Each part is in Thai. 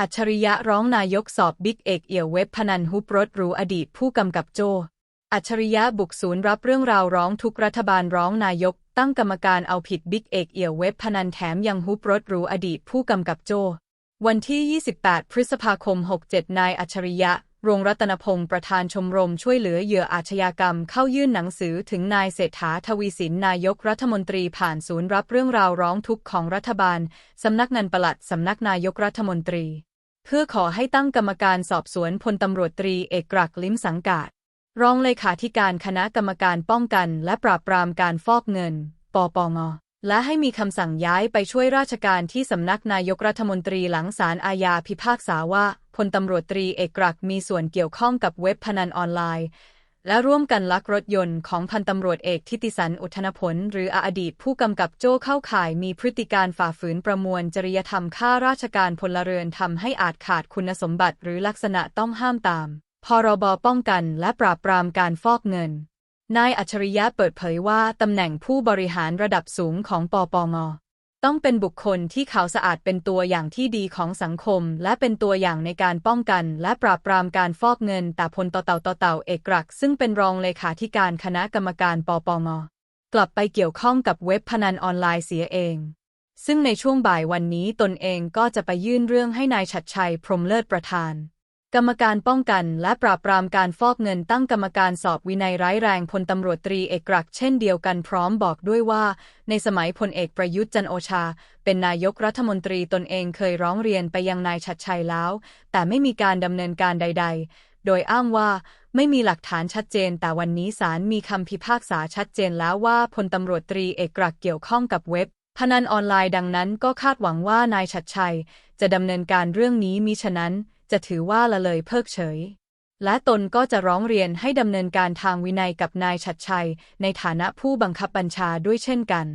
อัจฉริยะร้องนายกสอบบิ๊กเอกเอี่ยวเว็บพนันฮุบรถหรูอดีตผู้กำกับโจ อัจฉริยะบุกศูนย์รับเรื่องราวร้องทุกรัฐบาลร้องนายก ตั้งกรรมการเอาผิดบิ๊กเอกเอี่ยวเว็บพนันแถมยังฮุบรถหรูอดีตผู้กำกับโจ วันที่ 28 พฤษภาคม 67 นายอัจฉริยะ รงรัตนพงศ์ประธานชมรมช่วยเหลือเหยื่ออาชญากรรม เข้ายื่นหนังสือถึงนายเศรษฐาทวีสินนายกรัฐมนตรีผ่านศูนย์รับเรื่องราวร้องทุกข์ของรัฐบาล สำนักนันปลัดสำนักนายกรัฐมนตรี เพื่อขอให้ตั้งกรรมการสอบสวนพลตำรวจตรีเอกรักษ์ลิ้มสังกาดรองเลขาธิการคณะกรรมการป้องกัน และปราบปรามการฟอกเงิน ปปง และให้มีคำสั่งย้ายไปช่วยราชการที่สำนักนายกรัฐมนตรีหลังศาลอาญาพิพากษาว่าพลตำรวจตรีเอกรักมีส่วนเกี่ยวข้องกับเว็บพนันออนไลน์ และร่วมกันลักรถยนต์ของพันตำรวจเอกทิติสันอุทนผลหรืออดีตผู้กำกับโจ้เข้าข่ายมีพฤติการฝ่าฝืนประมวลจริยธรรมข้าราชการพลเรือนทำให้อาจขาดคุณสมบัติหรือลักษณะต้องห้ามตาม พรบป้องกันและปราบปรามการฟอกเงิน นายอัจฉริยะเปิดเผยว่า ตำแหน่งผู้บริหารระดับสูงของปปงต้องเป็นบุคคลที่ขาวสะอาดเป็นตัวอย่างที่ดีของสังคม และเป็นตัวอย่างในการป้องกันและปราบปรามการฟอกเงินแต่พลต่อเต่าต่อเต่าเอกรักษ์ซึ่งเป็นรองเลขาธิการคณะกรรมการปปงกลับไปเกี่ยวข้องกับเว็บพนันออนไลน์เสียเอง ซึ่งในช่วงบ่ายวันนี้ตนเองก็จะไปยื่นเรื่องให้นายชัดชัยพรหมเลิศประธาน กรรมการป้องกันและปราบปรามการฟอกเงินตั้งกรรมการสอบวินัยร้ายแรงพลตำรวจตรีเอกรักษ์เช่นเดียวกันพร้อมบอกด้วยว่า ในสมัยพลเอกประยุทธ์จันโอชา เป็นนายกรัฐมนตรีตนเองเคยร้องเรียนไปยังนายชัดชัยแล้ว แต่ไม่มีการดำเนินการใด ๆ โดยอ้างว่าไม่มีหลักฐานชัดเจน แต่วันนี้ศาลมีคำพิพากษาชัดเจนแล้วว่าพลตำรวจตรีเอกรักษ์เกี่ยวข้องกับเว็บพนันออนไลน์ดังนั้นก็คาดหวังว่านายชัดชัย จะดำเนินการเรื่องนี้มิฉะนั้น จะถือว่าละเลยเพิกเฉย และตนก็จะร้องเรียนให้ดำเนินการทางวินัยกับนายชัดชัย ในฐานะผู้บังคับบัญชาด้วยเช่นกัน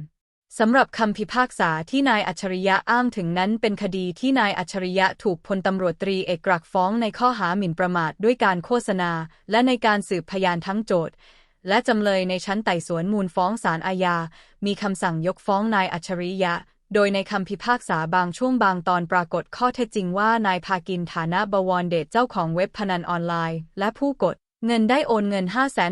สำหรับคำพิพากษาที่นายอัจฉริยะอ้างถึงนั้นเป็นคดีที่นายอัจฉริยะถูกพลตำรวจตรีเอกรักษ์ฟ้องในข้อหาหมิ่นประมาทด้วยการโฆษณา และในการสืบพยานทั้งโจทย์ และจำเลยในชั้นไต่สวนมูลฟ้องศาลอาญา มีคำสั่งยกฟ้องนายอัจฉริยะ โดยในคำพิพากษาบางช่วงบางตอนปรากฏข้อเท็จจริงว่านายพากินฐานะบวรเดชเจ้าของเว็บพนันออนไลน์ และผู้กดเงินได้โอนเงิน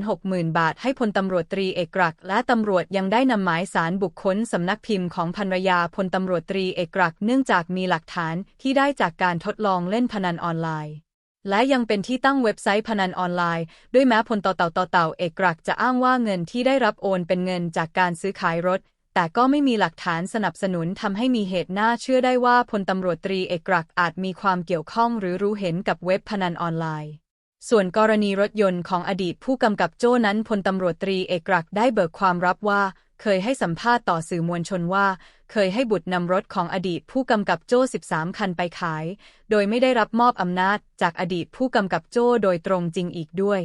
560,000 บาท ให้พลตำรวจตรีเอกรักษ์และตำรวจยังได้นำหมายสารบุคคลสำนักพิมพ์ของภรรยาพลตำรวจตรีเอกรักษ์เนื่องจากมีหลักฐานที่ได้จากการทดลองเล่นพนันออนไลน์ และยังเป็นที่ตั้งเว็บไซต์พนันออนไลน์ ด้วยแม้พลต่อเต่าต่อเต่าเอกรักษ์จะอ้างว่าเงินที่ได้รับโอนเป็นเงินจากการซื้อขายรถ แต่ก็ไม่มีหลักฐานสนับสนุนทำให้มีเหตุน่าเชื่อได้ว่าพลตำรวจตรีเอกรักษ์อาจมีความเกี่ยวข้องหรือรู้เห็นกับเว็บพนันออนไลน์ ส่วนกรณีรถยนต์ของอดีตผู้กำกับโจ้นั้นพลตำรวจตรีเอกรักษ์ได้เบิกความรับว่า เคยให้สัมภาษณ์ต่อสื่อมวลชนว่า เคยให้บุตรนำรถของอดีตผู้กำกับโจ้ 13 คันไปขาย โดยไม่ได้รับมอบอำนาจจากอดีตผู้กำกับโจ้โดยตรงจริงอีกด้วย